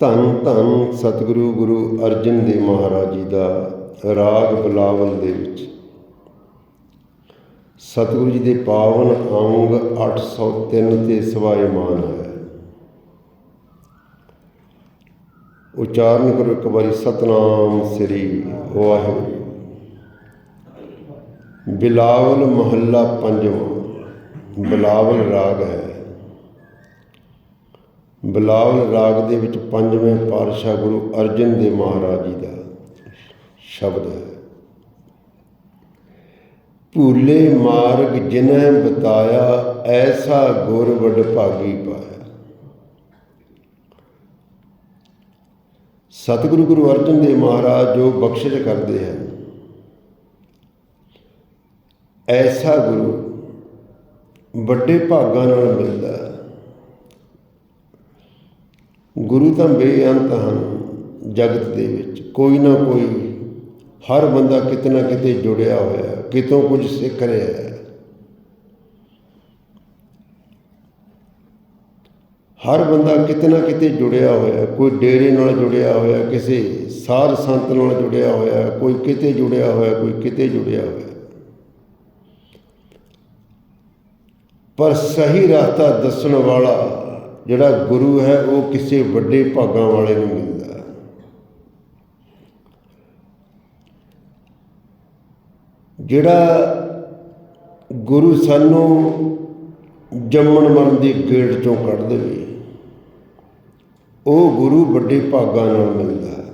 ਧੰਨ ਧੰਨ ਸਤਿਗੁਰੂ ਗੁਰੂ ਅਰਜਨ ਦੇਵ ਮਹਾਰਾਜ ਜੀ ਦਾ ਰਾਗ ਬਲਾਵਲ ਦੇ ਵਿੱਚ। ਸਤਿਗੁਰੂ ਜੀ ਦੇ ਪਾਵਨ ਅੰਗ 803 ਤੇ ਸਵਾਇਮਾਨ ਹੈ। ਉਚਾਰਨ ਕਰੋ ਇੱਕ ਵਾਰੀ, ਸਤਨਾਮ ਸ੍ਰੀ ਵਾਹਿਗੁਰੂ। ਬਿਲਾਵਲ ਮਹੱਲਾ ਪੰਜਵਾਂ, ਬਿਲਾਵਲ ਰਾਗ ਹੈ। ਬਿਲਾਵਲ ਰਾਗ ਦੇ ਵਿੱਚ ਪੰਜਵੇਂ ਪਾਤਸ਼ਾਹ ਗੁਰੂ ਅਰਜਨ ਦੇਵ ਮਹਾਰਾਜ ਜੀ ਦਾ ਸ਼ਬਦ ਹੈ। ਭੂਲੇ ਮਾਰਗ ਜਿਨੈ ਬਤਾਇਆ, ਐਸਾ ਗੁਰ ਵਡ ਭਾਗੀ ਪਾਇਆ। ਸਤਿਗੁਰੂ ਗੁਰੂ ਅਰਜਨ ਦੇਵ ਮਹਾਰਾਜ ਜੋ ਬਖਸ਼ਿਸ਼ ਕਰਦੇ ਹਨ, ਐਸਾ ਗੁਰੂ ਵੱਡੇ ਭਾਗਾਂ ਨਾਲ ਮਿਲਦਾ ਹੈ। ਗੁਰੂ ਤਾਂ ਬੇਅੰਤ ਹਨ ਜਗਤ ਦੇ ਵਿੱਚ। ਕੋਈ ਨਾ ਕੋਈ ਹਰ ਬੰਦਾ ਕਿਤੇ ਨਾ ਕਿਤੇ ਜੁੜਿਆ ਹੋਇਆ ਹੈ, ਕਿਤੋਂ ਕੁਝ ਸਿੱਖ ਰਿਹਾ ਹੈ। ਹਰ ਬੰਦਾ ਕਿਤੇ ਨਾ ਕਿਤੇ ਜੁੜਿਆ ਹੋਇਆ ਕੋਈ ਡੇਰੇ ਨਾਲ ਜੁੜਿਆ ਹੋਇਆ ਕਿਸੇ ਸਾਧ ਸੰਤ ਨਾਲ ਜੁੜਿਆ ਹੋਇਆ ਕੋਈ ਕਿਤੇ ਜੁੜਿਆ ਹੋਇਆ ਕੋਈ ਕਿਤੇ ਜੁੜਿਆ ਹੋਇਆ। ਪਰ ਸਹੀ ਰਸਤਾ ਦੱਸਣ ਵਾਲਾ ਜਿਹੜਾ ਗੁਰੂ ਹੈ, ਉਹ ਕਿਸੇ ਵੱਡੇ ਭਾਗਾਂ ਵਾਲੇ ਨੂੰ ਮਿਲਦਾ ਜਿਹੜਾ ਗੁਰੂ ਸਾਨੂੰ ਜੰਮਣ ਮਰਨ ਦੀ ਗੇੜ ਚੋਂ ਕੱਢ ਦੇਵੇ, ਉਹ ਗੁਰੂ ਵੱਡੇ ਭਾਗਾਂ ਨਾਲ ਮਿਲਦਾ ਹੈ।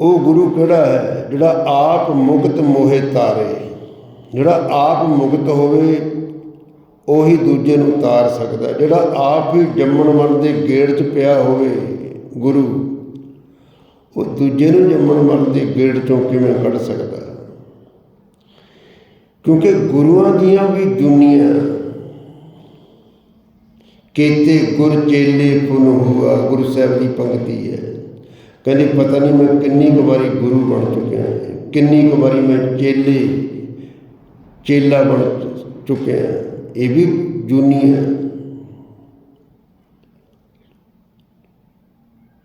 ਉਹ ਗੁਰੂ ਕਿਹੜਾ ਹੈ? ਜਿਹੜਾ ਆਪ ਮੁਕਤ ਮੋਹਿ ਤਾਰੇ, ਜਿਹੜਾ ਆਪ ਮੁਕਤ ਹੋਵੇ ਉਹੀ ਦੂਜੇ ਨੂੰ ਤਾਰ ਸਕਦਾ ਜਿਹੜਾ ਆਪ ਹੀ ਜੰਮਣ ਮਰਨ ਦੇ ਗੇੜ 'ਚ ਪਿਆ ਹੋਵੇ ਗੁਰੂ, ਉਹ ਦੂਜੇ ਨੂੰ ਜੰਮਣ ਮਰਨ ਦੇ ਗੇੜ 'ਚੋਂ ਕਿਵੇਂ ਕੱਢ ਸਕਦਾ ਕਿਉਂਕਿ ਗੁਰੂਆਂ ਦੀਆਂ ਵੀ ਦੁਨੀਆ ਕੇਤੇ ਗੁਰ ਚੇਲੇ ਪੁਨ ਹੁਆ, ਗੁਰੂ ਸਾਹਿਬ ਦੀ ਪੰਕਤੀ ਹੈ। ਕਹਿੰਦੇ ਪਤਾ ਨਹੀਂ ਮੈਂ ਕਿੰਨੀ ਕੁ ਵਾਰੀ ਗੁਰੂ ਬਣ ਚੁੱਕਿਆ ਕਿੰਨੀ ਕੁ ਵਾਰੀ ਮੈਂ ਚੇਲੇ, ਚੇਲਾ ਬਣ ਚੁੱਕਿਆ ਇਹ ਵੀ ਜੂਨੀ ਹੈ।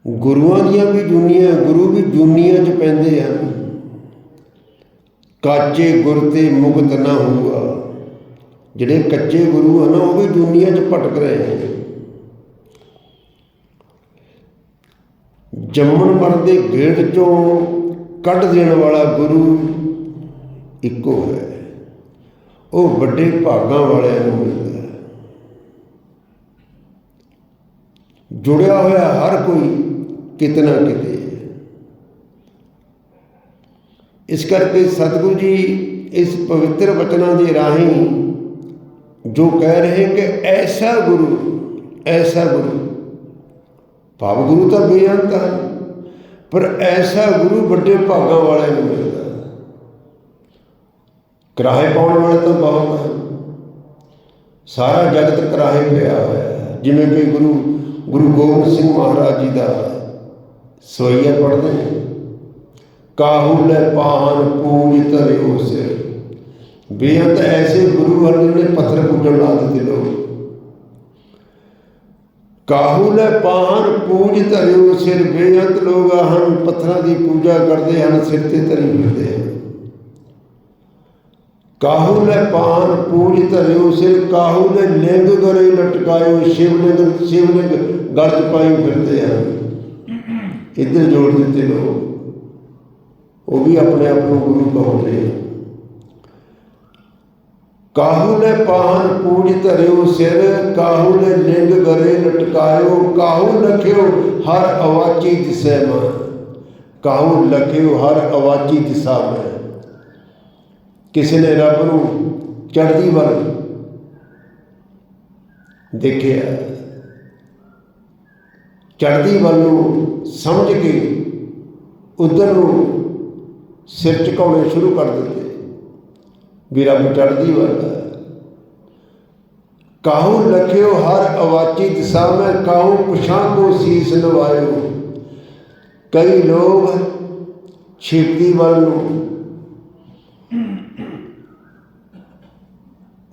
ਗੁਰੂਆਂ ਦੀਆਂ ਵੀ ਜੂਨੀਆਂ ਗੁਰੂ ਵੀ ਜੂਨੀਆਂ 'ਚ ਪੈਂਦੇ ਹਨ। ਕਾਚੇ ਗੁਰ ਤੇ ਮੁਕਤ ਨਾ ਹੋਊਗਾ। ਜਿਹੜੇ ਕੱਚੇ ਗੁਰੂ ਹਨ ਉਹ ਵੀ ਜੂਨੀਆਂ 'ਚ ਭਟਕ ਰਹੇ ਹਨ ਜੰਮਣ ਮਰਨ ਦੇ ਗੇੜ ਚੋਂ ਕੱਢ ਦੇਣ ਵਾਲਾ ਗੁਰੂ ਇੱਕੋ ਹੈ। ਉਹ ਵੱਡੇ ਭਾਗਾਂ ਵਾਲਿਆਂ ਨੂੰ ਮਿਲਦਾ ਹੈ। ਜੁੜਿਆ ਹੋਇਆ ਹਰ ਕੋਈ ਕਿਤੇ ਨਾ ਕਿਤੇ ਇਸ ਕਰਕੇ ਸਤਿਗੁਰੂ ਜੀ ਇਸ ਪਵਿੱਤਰ ਵਚਨਾਂ ਦੇ ਰਾਹੀਂ ਜੋ ਕਹਿ ਰਹੇ ਕਿ ਐਸਾ ਗੁਰੂ ਐਸਾ ਗੁਰੂ, ਭਾਵ ਗੁਰੂ ਤਾਂ ਬੇਅੰਤ ਹੈ ਪਰ ਐਸਾ ਗੁਰੂ ਵੱਡੇ ਭਾਗਾਂ ਵਾਲਿਆਂ ਨੂੰ ਮਿਲਦਾ ਹੈ ਪਾਉਣ ਵਾਲੇ ਤਾਂ ਬਹੁਤ ਹਨ ਸਾਰਾ ਜਗਤ ਕਰਾਹੇ ਪਿਆ ਹੋਇਆ ਹੈ। ਜਿਵੇਂ ਕਿ ਗੁਰੂ ਗੁਰੂ ਗੋਬਿੰਦ ਸਿੰਘ ਮਹਾਰਾਜ ਜੀ ਦਾ ਸਵਈਆ ਪੜ੍ਹਦੇ ਨੇ। ਕਾਹੂ ਲੈ ਪਾਹਨ ਪੂਜ ਧਰਿਓ ਸਿਰ। ਬੇਅੰਤ ਐਸੇ ਗੁਰੂ ਹਨ ਜਿਹੜੇ ਪੱਥਰ ਪੂਜਣ ਲਾ ਦਿੱਤੇ ਲੋਕ। ਕਾਹੂ ਲੈ ਪਾਹਨ ਪੂਜ ਧਰਿਓ ਸਿਰ। ਬੇਅੰਤ ਲੋਕ ਹਨ ਪੱਥਰਾਂ ਦੀ ਪੂਜਾ ਕਰਦੇ ਹਨ, ਸਿਰ ਤੇ ਧਰੀ ਫਿਰਦੇ ਹਨ ਕਾਹੂ ਨੇ ਪਾਨ ਪੂਜ ਧਰਿਓ ਸਿਰ, ਕਾਹੂ ਨੇ ਲਿੰਗ ਗਰੇ ਲਟਕਾਇਓ ਸ਼ਿਵਲਿੰਗ ਸ਼ਿਵ ਲਿੰਗ ਚ ਪਾਈ ਫਿਰਦੇ ਆ ਇੱਧਰ ਜੋੜ ਦਿੱਤੇ ਲੋਕ। ਉਹ ਵੀ ਆਪਣੇ ਆਪ ਨੂੰ ਗੁਰੂ ਕਹਾਉਂਦੇ ਹਨ ਕਾਹੂ ਨੇ ਪਾਨ ਪੂਜ ਧਰਿਓ ਸਿਰ, ਕਾਹੂ ਨੇ ਲਿੰਗ ਗਰੇ ਲਟਕਾਇਓ, ਕਾਹੂ ਲਖਿਓ ਹਰ ਅਵਾਚੀ ਦਿਸੈ ਮਾ ਕਾਹੂ ਲਖਿਓ ਹਰ ਅਵਾਚੀ ਦਿਸਾ ਮੈਂ ਕਿਸੇ ਨੇ ਰੱਬ ਨੂੰ ਚੜ੍ਹਦੀ ਵੱਲ ਦੇਖਿਆ, ਚੜ੍ਹਦੀ ਵੱਲ ਨੂੰ ਸਮਝ ਕੇ ਉਧਰ ਨੂੰ ਸਿਰ ਝੁਕਾਉਣੇ ਸ਼ੁਰੂ ਕਰ ਦਿੱਤੇ ਵੀ ਰੱਬ ਚੜ੍ਹਦੀ ਵੱਲ ਕਾਹੂ ਲਖਿਓ ਹਰ ਅਵਾਚੀ ਦਿਸ਼ਾ ਮੈਂ, ਕਾਹੂ ਪੁਛਾਂ ਕੋ ਸੀਸ ਨਵਾਇਓ ਕਈ ਲੋਗ ਛੇਤੀ ਵੱਲ ਨੂੰ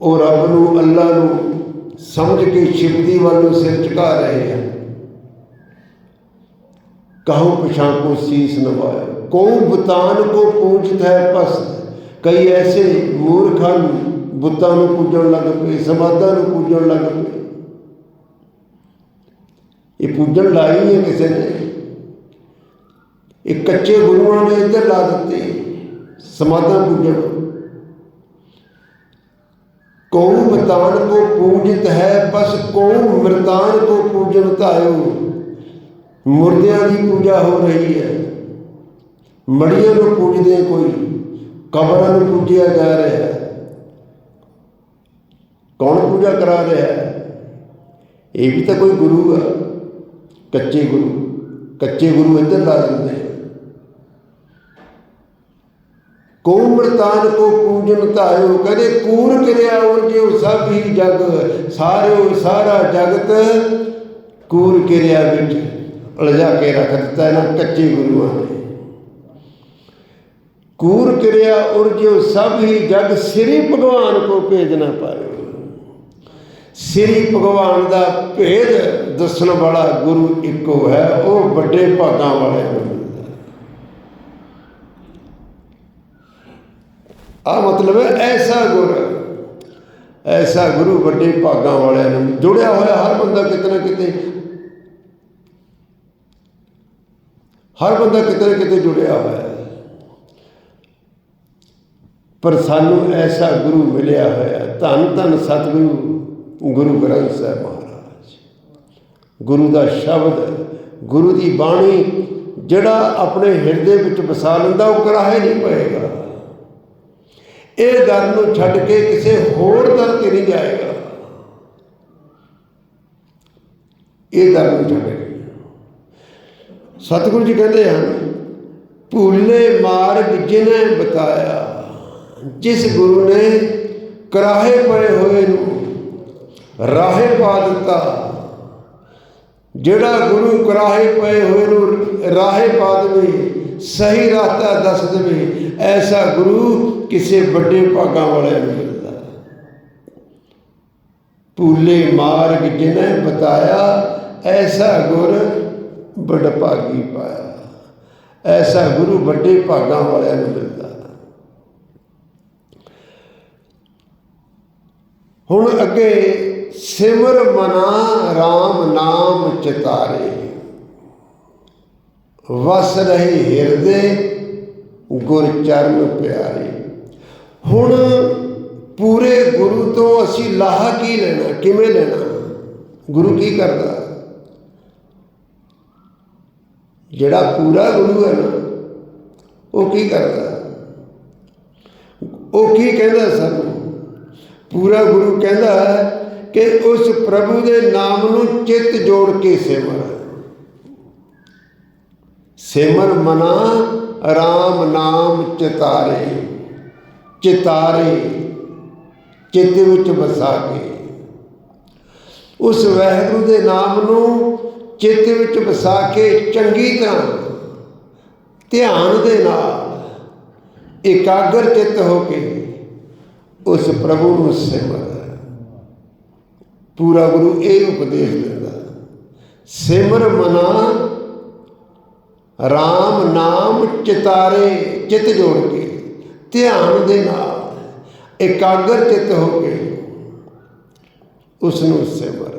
ਉਹ ਰੱਬ ਨੂੰ ਅੱਲਾ ਨੂੰ ਸਮਝ ਕੇ ਸ਼ਿਵਦੀ ਵੱਲ ਨੂੰ ਸਿਰ ਝੁਕਾ ਰਹੇ ਹਨ ਕਹੋ ਪਛਾਂ ਕੋ ਸੀਸ ਨਵਾਇ ਕੋ ਬਤਾਨ ਕੋ ਪੂਜਤ ਹੈ ਪਸ ਕਈ ਐਸੇ ਮੂਰਖ ਹਨ ਬੁੱਤਾਂ ਨੂੰ ਪੂਜਣ ਲੱਗ ਪਏ ਸਮਾਧਾਂ ਨੂੰ ਪੂਜਣ ਲੱਗ ਪਏ ਇਹ ਪੂਜਣ ਲਾਈ ਹੈ ਕਿਸੇ ਨੇ ਇਹ ਕੱਚੇ ਗੁਰੂਆਂ ਨੇ ਇੱਧਰ ਲਾ ਦਿੱਤੇ ਸਮਾਧਾਂ ਪੂਜਣ ਕਉ ਬਤਾਨ ਕੋ ਪੂਜਿਤ ਹੈ, ਬਸ ਕਉ ਮਰਦਾਨ ਕੋ ਪੂਜਨ ਧਾਇਓ? ਮੁਰਦਿਆਂ ਦੀ ਪੂਜਾ ਹੋ ਰਹੀ ਹੈ। ਮੜੀਆਂ ਨੂੰ ਪੂਜਦੇ ਕੋਈ, ਕਬਰਾਂ ਨੂੰ ਪੂਜਿਆ ਜਾ ਰਿਹਾ ਹੈ। ਕੌਣ ਪੂਜਾ ਕਰਾ ਰਿਹਾ ਹੈ? ਇਹ ਵੀ ਤਾਂ ਕੋਈ ਗੁਰੂ ਆ। ਕੱਚੇ ਗੁਰੂ ਕੱਚੇ ਗੁਰੂ ਇੱਧਰ ਲਾ ਦਿੰਦੇ। ਆ ਕੋ ਮਰਤਾਨ ਕੋ ਪੂਜਨ ਧਾਇਓ ਕਹਿੰਦੇ ਕੂਰ ਕਿਰਿਆ ਉਰਜਿਓ ਸਭ ਹੀ ਜਗ, ਸਾਰਿਓ ਸਾਰਾ ਜਗਤ ਕੂਰ ਕਿਰਿਆ ਵਿੱਚ। ਉਲਝਾ ਕੇ ਰੱਖ ਦਿੱਤਾ ਇਹਨਾਂ ਕੱਚੇ ਗੁਰੂਆਂ ਨੇ। ਕੂਰ ਕਿਰਿਆ ਉਰਜਿਓ ਸਭ ਹੀ ਜਗ, ਸ੍ਰੀ ਭਗਵਾਨ ਕੋ ਭੇਜ ਨਾ ਪਾਇਓ। ਸ੍ਰੀ ਭਗਵਾਨ ਦਾ ਭੇਦ ਦੱਸਣ ਵਾਲਾ ਗੁਰੂ ਇੱਕੋ ਹੈ, ਉਹ ਵੱਡੇ ਭਾਗਾਂ ਵਾਲੇ ਨੂੰ ਮਿਲਦਾ ਆ ਮਤਲਬ ਹੈ ਐਸਾ ਗੁਰ। ਐਸਾ ਗੁਰੂ ਵੱਡੇ ਭਾਗਾਂ ਵਾਲਿਆਂ ਨੂੰ ਜੁੜਿਆ ਹੋਇਆ ਹਰ ਬੰਦਾ ਕਿਤੇ ਨਾ ਕਿਤੇ। ਹਰ ਬੰਦਾ ਕਿਤੇ ਨਾ ਕਿਤੇ ਜੁੜਿਆ ਹੋਇਆ ਹੈ। ਪਰ ਸਾਨੂੰ ਐਸਾ ਗੁਰੂ ਮਿਲਿਆ ਹੋਇਆ। ਧੰਨ ਧੰਨ ਸਤਿਗੁਰੂ ਗੁਰੂ ਗ੍ਰੰਥ ਸਾਹਿਬ ਮਹਾਰਾਜ। ਗੁਰੂ ਦਾ ਸ਼ਬਦ, ਗੁਰੂ ਦੀ ਬਾਣੀ ਜਿਹੜਾ ਆਪਣੇ ਹਿਰਦੇ ਵਿੱਚ ਵਸਾ ਲੈਂਦਾ, ਉਹ ਕਰਾਹੇ ਨਹੀਂ ਪਏਗਾ। ਇਹ ਦਰ ਨੂੰ ਛੱਡ ਕੇ ਕਿਸੇ ਹੋਰ ਦਰ ਤੇ ਨਹੀਂ ਜਾਏਗਾ। ਇਹ ਦਰ ਨੂੰ ਛੱਡ ਕੇ। ਸਤਿਗੁਰੂ ਜੀ ਕਹਿੰਦੇ ਹਨ, ਭੁੱਲੇ ਮਾਰਗ ਜਿਨੇ ਬਤਾਇਆ, ਜਿਸ ਗੁਰੂ ਨੇ ਕਰਾਹੇ ਪਏ ਹੋਏ ਨੂੰ ਰਾਹੇ ਪਾ ਦਿੱਤਾ, ਜਿਹੜਾ ਗੁਰੂ ਕਰਾਹੇ ਪਏ ਹੋਏ ਨੂੰ ਰਾਹੇ ਪਾ ਦੇਵੇ ਸਹੀ ਰਸਤਾ ਦੱਸ ਦੇਵੇ। ਐਸਾ ਗੁਰੂ ਕਿਸੇ ਵੱਡੇ ਭਾਗਾਂ ਵਾਲਿਆਂ ਨੂੰ ਮਿਲਦਾ ਭੂਲੇ ਮਾਰਗ ਜਿਨੇ ਬਤਾਇਆ, ਐਸਾ ਗੁਰ ਬੜ ਭਾਗੀ ਪਾਇਆ। ਐਸਾ ਗੁਰੂ ਵੱਡੇ ਭਾਗਾਂ ਵਾਲਿਆਂ ਨੂੰ ਮਿਲਦਾ ਹੁਣ ਅੱਗੇ ਸਿਮਰ ਮਨਾ RAM ਨਾਮ ਚਿਤਾਰੇ। ਵਸ ਰਹੇ ਹਿਰਦੇ ਗੁਰ ਚਰਨ ਪਿਆਰੇ। ਹੁਣ ਪੂਰੇ ਗੁਰੂ ਤੋਂ ਅਸੀਂ ਲਾਹਾ ਕੀ ਲੈਣਾ, ਕਿਵੇਂ ਲੈਣਾ? ਗੁਰੂ ਕੀ ਕਰਦਾ? ਜਿਹੜਾ ਪੂਰਾ ਗੁਰੂ ਹੈ ਨਾ, ਉਹ ਕੀ ਕਰਦਾ? ਉਹ ਕੀ ਕਹਿੰਦਾ ਸਾਨੂੰ? ਪੂਰਾ ਗੁਰੂ ਕਹਿੰਦਾ ਹੈ ਕਿ ਉਸ ਪ੍ਰਭੂ ਦੇ ਨਾਮ ਨੂੰ ਚਿੱਤ ਜੋੜ ਕੇ ਸਿਮਰ ਸਿਮਰ ਮਨਾ RAM ਨਾਮ ਚਿਤਾਰੇ। ਚਿਤਾਰੇ, ਚਿੱਤ ਵਿੱਚ ਵਸਾ ਕੇ ਉਸ ਵਾਹਿਗੁਰੂ ਦੇ ਨਾਮ ਨੂੰ ਚਿੱਤ ਵਿੱਚ ਵਸਾ ਕੇ ਚੰਗੀ ਤਰ੍ਹਾਂ ਧਿਆਨ ਦੇ ਨਾਲ ਇਕਾਗਰ ਚਿੱਤ ਹੋ ਕੇ ਉਸ ਪ੍ਰਭੂ ਨੂੰ ਸਿਮਰ। ਪੂਰਾ ਗੁਰੂ ਇਹ ਉਪਦੇਸ਼ ਦਿੰਦਾ। ਸਿਮਰ ਮਨਾ RAM ਨਾਮ ਚਿਤਾਰੇ ਚਿਤ ਜੋੜ ਕੇ, ਧਿਆਨ ਦੇ ਨਾਲ ਇਕਾਗਰ ਚਿਤ ਹੋ ਕੇ ਉਸ ਨੂੰ ਸਿਮਰ।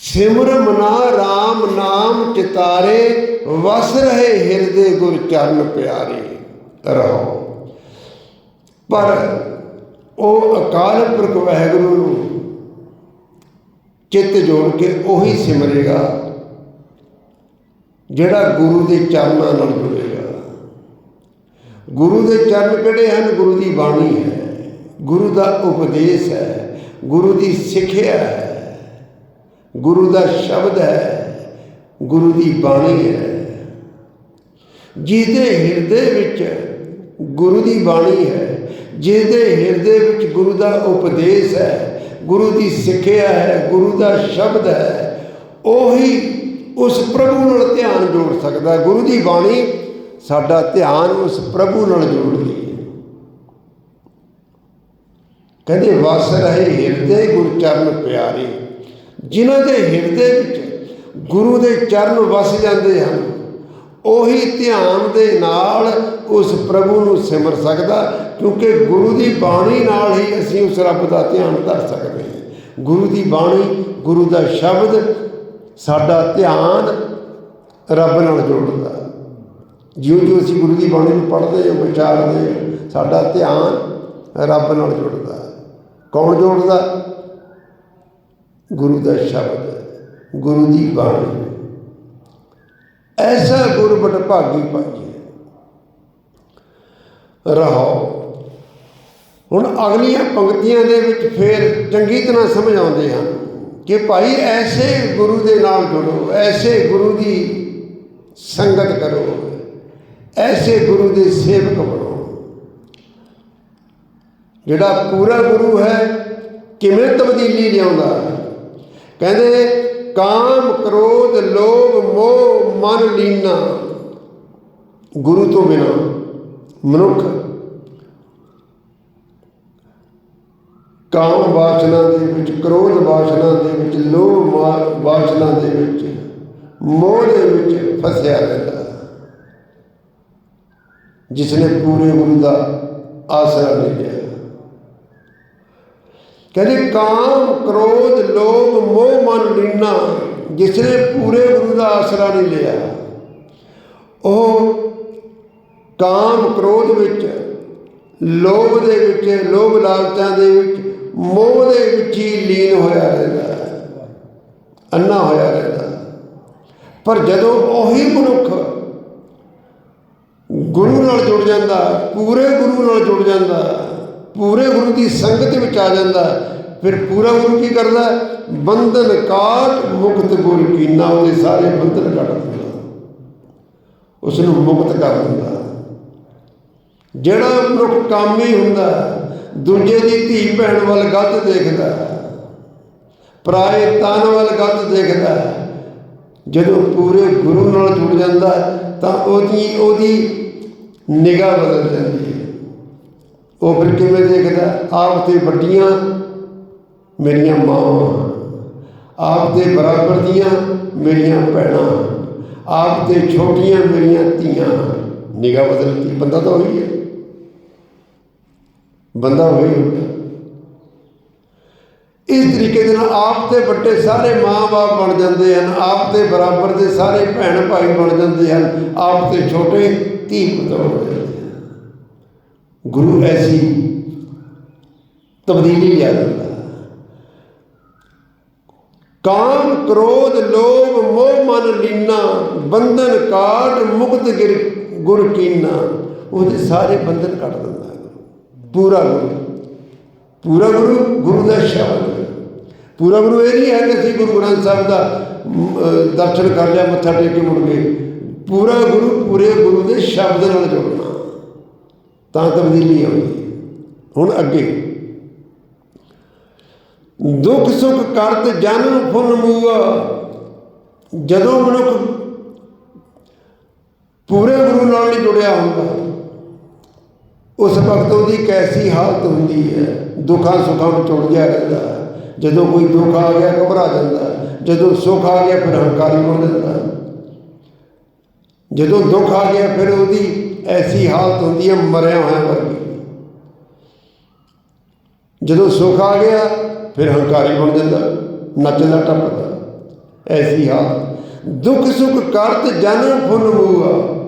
ਸਿਮਰ ਮਨਾ RAM ਨਾਮ ਚਿਤਾਰੇ, ਵਸ ਰਹੇ ਹਿਰਦੇ ਗੁਰ ਚਰਨ ਪਿਆਰੇ ਰਹੋ। ਪਰ ਉਹ ਅਕਾਲ ਪੁਰਖ ਵਾਹਿਗੁਰੂ ਨੂੰ ਚਿੱਤ ਜੋੜ ਕੇ ਉਹੀ ਸਿਮਰੇਗਾ ਜਿਹੜਾ ਗੁਰੂ ਦੇ ਚਰਨਾਂ ਨਾਲ ਜੁੜੇਗਾ ਗੁਰੂ ਦੇ ਚਰਨ ਕਿਹੜੇ ਹਨ? ਗੁਰੂ ਦੀ ਬਾਣੀ ਹੈ। ਗੁਰੂ ਦਾ ਉਪਦੇਸ਼ ਹੈ। ਗੁਰੂ ਦੀ ਸਿੱਖਿਆ ਹੈ। ਗੁਰੂ ਦਾ ਸ਼ਬਦ ਹੈ। ਗੁਰੂ ਦੀ ਬਾਣੀ ਹੈ। ਜਿਹਦੇ ਹਿਰਦੇ ਵਿੱਚ ਗੁਰੂ ਦੀ ਬਾਣੀ ਹੈ, ਜਿਹਦੇ ਹਿਰਦੇ ਵਿੱਚ ਗੁਰੂ ਦਾ ਉਪਦੇਸ਼ ਹੈ, ਗੁਰੂ ਦੀ ਸਿੱਖਿਆ ਹੈ, ਗੁਰੂ ਦਾ ਸ਼ਬਦ ਹੈ, ਉਹੀ ਉਸ ਪ੍ਰਭੂ ਨਾਲ ਧਿਆਨ ਜੋੜ ਸਕਦਾ ਗੁਰੂ ਦੀ ਬਾਣੀ ਸਾਡਾ ਧਿਆਨ ਉਸ ਪ੍ਰਭੂ ਨਾਲ ਜੋੜਦੀ ਹੈ। ਕਹਿੰਦੇ, ਵਸ ਰਹੇ ਹਿਰਦੇ ਗੁਰ ਚਰਨ ਪਿਆਰੇ। ਜਿਨ੍ਹਾਂ ਦੇ ਹਿਰਦੇ ਵਿੱਚ ਗੁਰੂ ਦੇ ਚਰਨ ਵਸ ਜਾਂਦੇ ਹਨ, ਉਹੀ ਧਿਆਨ ਦੇ ਨਾਲ ਉਸ ਪ੍ਰਭੂ ਨੂੰ ਸਿਮਰ ਸਕਦਾ ਕਿਉਂਕਿ ਗੁਰੂ ਦੀ ਬਾਣੀ ਨਾਲ ਹੀ ਅਸੀਂ ਉਸ ਰੱਬ ਦਾ ਧਿਆਨ ਧਰ ਸਕਦੇ ਹਾਂ। ਗੁਰੂ ਦੀ ਬਾਣੀ, ਗੁਰੂ ਦਾ ਸ਼ਬਦ ਸਾਡਾ ਧਿਆਨ ਰੱਬ ਨਾਲ ਜੋੜਦਾ। ਜਿਉਂ ਜਿਉਂ ਅਸੀਂ ਗੁਰੂ ਦੀ ਬਾਣੀ ਨੂੰ ਪੜ੍ਹਦੇ ਹਾਂ ਵਿਚਾਰਦੇ ਹਾਂ, ਸਾਡਾ ਧਿਆਨ ਰੱਬ ਨਾਲ ਜੁੜਦਾ। ਕੌਣ ਜੋੜਦਾ? ਗੁਰੂ ਦਾ ਸ਼ਬਦ, ਗੁਰੂ ਦੀ ਬਾਣੀ। ਐਸਾ ਗੁਰਬਟ ਭਾਗੀ ਪਾਈਏ ਰਹੋ। ਹੁਣ ਅਗਲੀਆਂ ਪੰਕਤੀਆਂ ਦੇ ਵਿੱਚ ਫੇਰ ਚੰਗੀ ਤਰ੍ਹਾਂ ਸਮਝ ਆਉਂਦੇ ਹਨ। ਕਿ ਭਾਈ ਐਸੇ ਗੁਰੂ ਦੇ ਨਾਲ ਜੁੜੋ, ਐਸੇ ਗੁਰੂ ਦੀ ਸੰਗਤ ਕਰੋ, ਐਸੇ ਗੁਰੂ ਦੇ ਸੇਵਕ ਬਣੋ। ਜਿਹੜਾ ਪੂਰਾ ਗੁਰੂ ਹੈ, ਕਿਵੇਂ ਤਬਦੀਲੀ ਲਿਆਉਂਦਾ? ਕਹਿੰਦੇ, ਕਾਮ, ਕ੍ਰੋਧ, ਲੋਭ, ਮੋਹ, ਮਨ, ਲੀਨਾ, ਗੁਰੂ ਤੋਂ ਬਿਨਾ ਮਨੁੱਖ ਕਾਮ ਵਾਸਨਾ ਦੇ ਵਿੱਚ, ਕ੍ਰੋਧ ਵਾਸਨਾ ਦੇ ਵਿੱਚ, ਲੋਭ ਮਾ- ਵਾਸਨਾ ਦੇ ਵਿੱਚ, ਮੋਹ ਦੇ ਵਿੱਚ ਫਸਿਆ ਰਹਿੰਦਾ। ਜਿਸ ਨੇ ਪੂਰੇ ਗੁਰੂ ਦਾ ਆਸਰਾ ਨਹੀਂ ਲਿਆ ਕਹਿੰਦੇ, ਕਾਮ, ਕ੍ਰੋਧ, ਲੋਭ, ਮੋਹ, ਮਨ, ਲੀਨਾ ਜਿਸ ਨੇ ਪੂਰੇ ਗੁਰੂ ਦਾ ਆਸਰਾ ਨਹੀਂ ਲਿਆ, ਉਹ ਕਾਮ, ਕ੍ਰੋਧ ਵਿੱਚ, ਲੋਭ ਦੇ ਵਿੱਚ, ਲੋਭ ਲਾਲਚਾਂ ਦੇ ਵਿੱਚ ਮੋਹ ਦੇ ਵਿੱਚ ਹੀ ਲੀਨ ਹੋਇਆ ਰਹਿੰਦਾ ਅੰਨਾ ਹੋਇਆ ਰਹਿੰਦਾ ਪਰ ਜਦੋਂ ਉਹੀ ਮਨੁੱਖ ਗੁਰੂ ਨਾਲ ਜੁੜ ਜਾਂਦਾ, ਪੂਰੇ ਗੁਰੂ ਨਾਲ ਜੁੜ ਜਾਂਦਾ, ਪੂਰੇ ਗੁਰੂ ਦੀ ਸੰਗਤ ਵਿੱਚ ਆ ਜਾਂਦਾ, ਫਿਰ ਪੂਰਾ ਗੁਰੂ ਕੀ ਕਰਦਾ ਬੰਧਨ ਕਾਟ ਮੁਕਤ ਗੁਰ ਕੀਨਾ ਉਹਦੇ ਸਾਰੇ ਬੰਧਨ ਕੱਟ ਦਿੰਦਾ ਉਸ ਨੂੰ ਮੁਕਤ ਕਰ ਦਿੰਦਾ ਜਿਹੜਾ ਮਨੁੱਖ ਕਾਮੀ ਹੁੰਦਾ ਦੂਜੇ ਦੀ ਧੀ ਭੈਣ ਵੱਲ ਗਲਤ ਦੇਖਦਾ ਪਰਾਏ ਤਨ ਵੱਲ ਗਲਤ ਦੇਖਦਾ ਜਦੋਂ ਪੂਰੇ ਗੁਰੂ ਨਾਲ ਜੁੜ ਜਾਂਦਾ ਤਾਂ ਉਹਦੀ ਉਹਦੀ ਨਿਗਾਹ ਬਦਲ ਜਾਂਦੀ ਹੈ। ਉਹ ਫਿਰ ਕਿਵੇਂ ਦੇਖਦਾ ਆਪ ਤੇ ਵੱਡੀਆਂ ਮੇਰੀਆਂ ਮਾਵਾਂ। ਆਪ ਦੇ ਬਰਾਬਰ ਦੀਆਂ ਮੇਰੀਆਂ ਭੈਣਾਂ। ਆਪ ਤੇ ਛੋਟੀਆਂ ਮੇਰੀਆਂ ਧੀਆਂ। ਨਿਗਾਹ ਬਦਲਦੀ, ਬੰਦਾ ਤਾਂ ਉਹੀ ਹੈ। ਬੰਦਾ ਉਹੀ ਇਸ ਤਰੀਕੇ ਦੇ ਨਾਲ ਆਪ ਤੇ ਵੱਡੇ ਸਾਰੇ ਮਾਂ-ਬਾਪ ਬਣ ਜਾਂਦੇ ਹਨ। ਆਪ ਤੇ ਬਰਾਬਰ ਦੇ ਸਾਰੇ ਭੈਣ ਭਾਈ ਬਣ ਜਾਂਦੇ ਹਨ। ਆਪ ਤੇ ਛੋਟੇ ਧੀ ਪੁੱਤ ਬਣ ਜਾਂਦੇ ਹਨ। ਗੁਰੂ ਐਸੀ ਤਬਦੀਲੀ ਲਿਆ ਦਿੰਦਾ ਕਾਮ, ਕ੍ਰੋਧ, ਲੋਭ, ਮੋਹ, ਮਨ, ਲੀਨਾ, ਬੰਧਨ ਕਾਟ ਮੁਕਤ ਗਿਰ, ਗੁਰ ਕੀਨਾ, ਉਹਦੇ ਸਾਰੇ ਬੰਧਨ ਕੱਟ ਦਿੰਦਾ ਪੂਰਾ ਗੁਰੂ। ਪੂਰਾ ਗੁਰੂ ਗੁਰੂ ਦਾ ਸ਼ਬਦ। ਪੂਰਾ ਗੁਰੂ ਇਹ ਨਹੀਂ ਹੈ ਕਿ ਅਸੀਂ ਗੁਰੂ ਗ੍ਰੰਥ ਸਾਹਿਬ ਦਾ ਦਰਸ਼ਨ ਕਰ ਲਿਆ, ਮੱਥਾ ਟੇਕ ਕੇ ਮੁੜ ਗਏ। ਪੂਰਾ ਗੁਰੂ, ਪੂਰੇ ਗੁਰੂ ਦੇ ਸ਼ਬਦ ਨਾਲ ਜੁੜਨਾ। ਤਾਂ ਤਬਦੀਲੀ ਆਉਂਦੀ ਹੁਣ ਅੱਗੇ। ਦੁੱਖ ਸੁੱਖ ਕਰਤ ਜਨਮ ਫੁੱਲ ਮੂਆ। ਜਦੋਂ ਮਨੁੱਖ ਪੂਰੇ ਗੁਰੂ ਨਾਲ ਨਹੀਂ ਜੁੜਿਆ ਹੁੰਦਾ ਉਸ ਵਕਤ ਉਹਦੀ ਕੈਸੀ ਹਾਲਤ ਹੁੰਦੀ ਹੈ, ਦੁੱਖਾਂ ਸੁੱਖਾਂ ਵਿੱਚ ਉਲਝਿਆ ਰਹਿੰਦਾ ਹੈ। ਜਦੋਂ ਕੋਈ ਦੁੱਖ ਆ ਗਿਆ, ਘਬਰਾ ਜਾਂਦਾ ਜਦੋਂ ਸੁੱਖ ਆ ਗਿਆ, ਫਿਰ ਹੰਕਾਰੀ ਬਣ ਜਾਂਦਾ ਜਦੋਂ ਦੁੱਖ ਆ ਗਿਆ, ਫਿਰ ਉਹਦੀ ਐਸੀ ਹਾਲਤ ਹੁੰਦੀ ਹੈ, ਮਰਿਆ ਹੋਇਆ ਵਰਗੀ। ਜਦੋਂ ਸੁੱਖ ਆ ਗਿਆ, ਫਿਰ ਹੰਕਾਰੀ ਬਣ ਜਾਂਦਾ ਨੱਚਦਾ, ਟੱਪਦਾ ਐਸੀ ਹਾਲਤ। ਦੁੱਖ ਸੁੱਖ ਕਰਤ ਜਨਮ ਫੁੱਲ ਮੂਆ।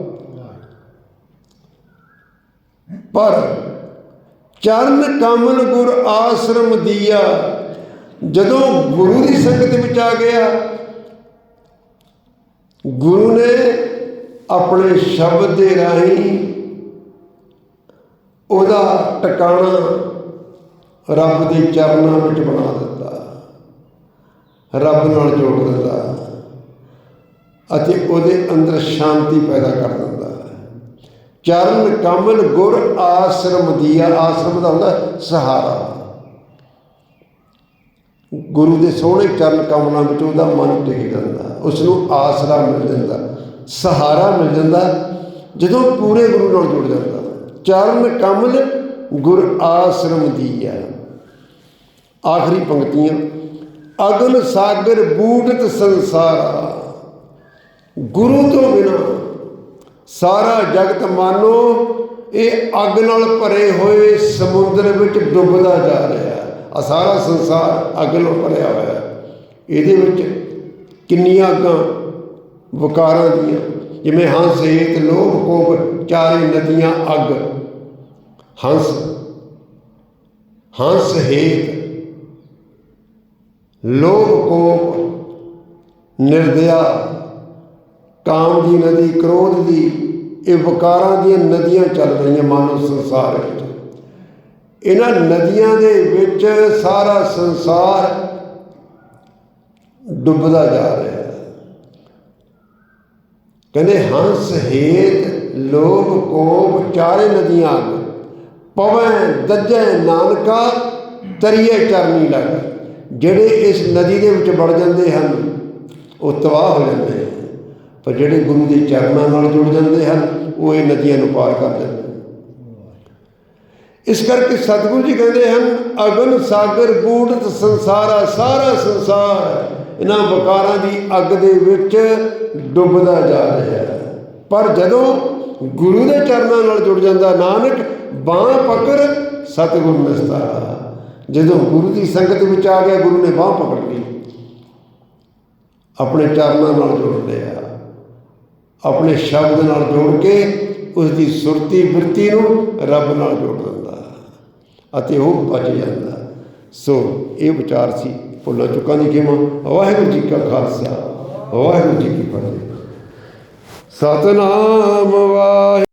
ਪਰ ਚਰਨ ਕਮਲ ਗੁਰ ਆਸ਼ਰਮ ਦੀਆ, ਜਦੋਂ ਗੁਰੂ ਦੀ ਸੰਗਤ ਵਿੱਚ ਆ ਗਿਆ, ਗੁਰੂ ਨੇ ਆਪਣੇ ਸ਼ਬਦ ਦੇ ਰਾਹੀਂ ਉਹਦਾ ਟਿਕਾਣਾ ਰੱਬ ਦੇ ਚਰਨਾਂ ਵਿੱਚ ਬਣਾ ਦਿੱਤਾ, ਰੱਬ ਨਾਲ ਜੋੜ ਦਿੱਤਾ ਅਤੇ ਉਹਦੇ ਅੰਦਰ ਸ਼ਾਂਤੀ ਪੈਦਾ ਕਰ ਦਿੰਦਾ ਚਰਨ ਕਮਲ ਗੁਰ ਆਸ਼ਰਮ ਦੀਆ ਆਸ਼ਰਮ ਦਾ ਹੁੰਦਾ ਸਹਾਰਾ। ਗੁਰੂ ਦੇ ਸੋਹਣੇ ਚਰਨ ਕਮਲਾਂ ਵਿੱਚ ਉਹਦਾ ਮਨ ਟਿਕ ਜਾਂਦਾ ਉਸ ਨੂੰ ਆਸਰਾ ਮਿਲ ਜਾਂਦਾ, ਸਹਾਰਾ ਮਿਲ ਜਾਂਦਾ, ਜਦੋਂ ਪੂਰੇ ਗੁਰੂ ਨਾਲ ਜੁੜ ਜਾਂਦਾ। ਚਰਨ ਕਮਲ ਗੁਰ ਆਸ਼ਰਮ ਦੀਆ ਆਖਰੀ ਪੰਕਤੀਆਂ, ਅਗਨ ਸਾਗਰ ਬੂਟਤ ਸੰਸਾਰਾ, ਗੁਰੂ ਤੋਂ ਬਿਨਾ ਸਾਰਾ ਜਗਤ ਮਾਨੋ ਇਹ ਅੱਗ ਨਾਲ ਭਰੇ ਹੋਏ ਸਮੁੰਦਰ ਵਿੱਚ ਡੁੱਬਦਾ ਜਾ ਰਿਹਾ ਆ ਸਾਰਾ ਸੰਸਾਰ ਅੱਗ ਨਾਲ ਭਰਿਆ ਹੋਇਆ ਇਹਦੇ ਵਿੱਚ ਕਿੰਨੀਆਂ ਅੱਗਾਂ ਵਿਕਾਰਾਂ ਦੀਆਂ, ਜਿਵੇਂ ਹੰਸ ਹੇਤ, ਲੋਭ ਕੋਪ ਚਾਰੇ ਨਦੀਆਂ, ਅੱਗ। ਹੰਸ ਹੰਸ ਹੇਤ, ਲੋਭ ਕੋਪ ਨਿਰਦਇਆ ਕਾਮ ਦੀ ਨਦੀ, ਕ੍ਰੋਧ ਦੀ, ਇਹ ਵਿਕਾਰਾਂ ਦੀਆਂ ਨਦੀਆਂ ਚੱਲ ਰਹੀਆਂ ਮਾਨਵ ਸੰਸਾਰ ਵਿੱਚ। ਇਹਨਾਂ ਨਦੀਆਂ ਦੇ ਵਿੱਚ ਸਾਰਾ ਸੰਸਾਰ ਡੁੱਬਦਾ ਜਾ ਰਿਹਾ ਹੈ। ਕਹਿੰਦੇ ਹੰਸ, ਹੇਤ, ਲੋਭ, ਕੋਪ ਚਾਰੇ ਨਦੀਆਂ ਅੱਗ ਪਵੈ, ਦੱਜੈ, ਨਾਨਕਾ, ਤਰੀਏ, ਚਰਨੀ ਲੱਗ। ਜਿਹੜੇ ਇਸ ਨਦੀ ਦੇ ਵਿੱਚ ਵੜ ਜਾਂਦੇ ਹਨ, ਉਹ ਤਬਾਹ ਹੋ ਜਾਂਦੇ ਹਨ ਪਰ ਜਿਹੜੇ ਗੁਰੂ ਦੇ ਚਰਨਾਂ ਨਾਲ ਜੁੜ ਜਾਂਦੇ ਹਨ, ਉਹ ਇਹ ਨਦੀਆਂ ਨੂੰ ਪਾਰ ਕਰ ਜਾਂਦੇ ਇਸ ਕਰਕੇ ਸਤਿਗੁਰੂ ਜੀ ਕਹਿੰਦੇ ਹਨ, ਅਗਨ ਸਾਗਰ ਬੂੜਤ ਸੰਸਾਰਾ, ਸਾਰਾ ਸੰਸਾਰ ਇਹਨਾਂ ਵਕਾਰਾਂ ਦੀ ਅੱਗ ਦੇ ਵਿੱਚ ਡੁੱਬਦਾ ਜਾ ਰਿਹਾ ਹੈ। ਪਰ ਜਦੋਂ ਗੁਰੂ ਦੇ ਚਰਨਾਂ ਨਾਲ ਜੁੜ ਜਾਂਦਾ, ਨਾਨਕ ਬਾਹ ਪਕੜ ਸਤਿਗੁਰ ਨਿਸਤਾਰਾ ਜਦੋਂ ਗੁਰੂ ਦੀ ਸੰਗਤ ਵਿੱਚ ਆ ਗਿਆ, ਗੁਰੂ ਨੇ ਬਾਹ ਪਕੜ ਲਈ। ਆਪਣੇ ਚਰਨਾਂ ਨਾਲ ਜੁੜ ਲਿਆ ਆਪਣੇ ਸ਼ਬਦ ਨਾਲ ਜੋੜ ਕੇ ਉਸ ਦੀ ਸੁਰਤੀ ਬਿਰਤੀ ਨੂੰ ਰੱਬ ਨਾਲ ਜੋੜ ਦਿੰਦਾ ਅਤੇ ਉਹ ਬਚ ਜਾਂਦਾ। ਸੋ ਇਹ ਵਿਚਾਰ ਸੀ। ਭੁੱਲਾਂ ਚੁੱਕਾਂ ਦੀ ਖਿਮਾ। ਵਾਹਿਗੁਰੂ ਜੀ ਕਾ ਖਾਲਸਾ। ਵਾਹਿਗੁਰੂ ਜੀ ਕੀ ਫਤਿਹ। ਸਤਨਾਮ ਵਾਹਿ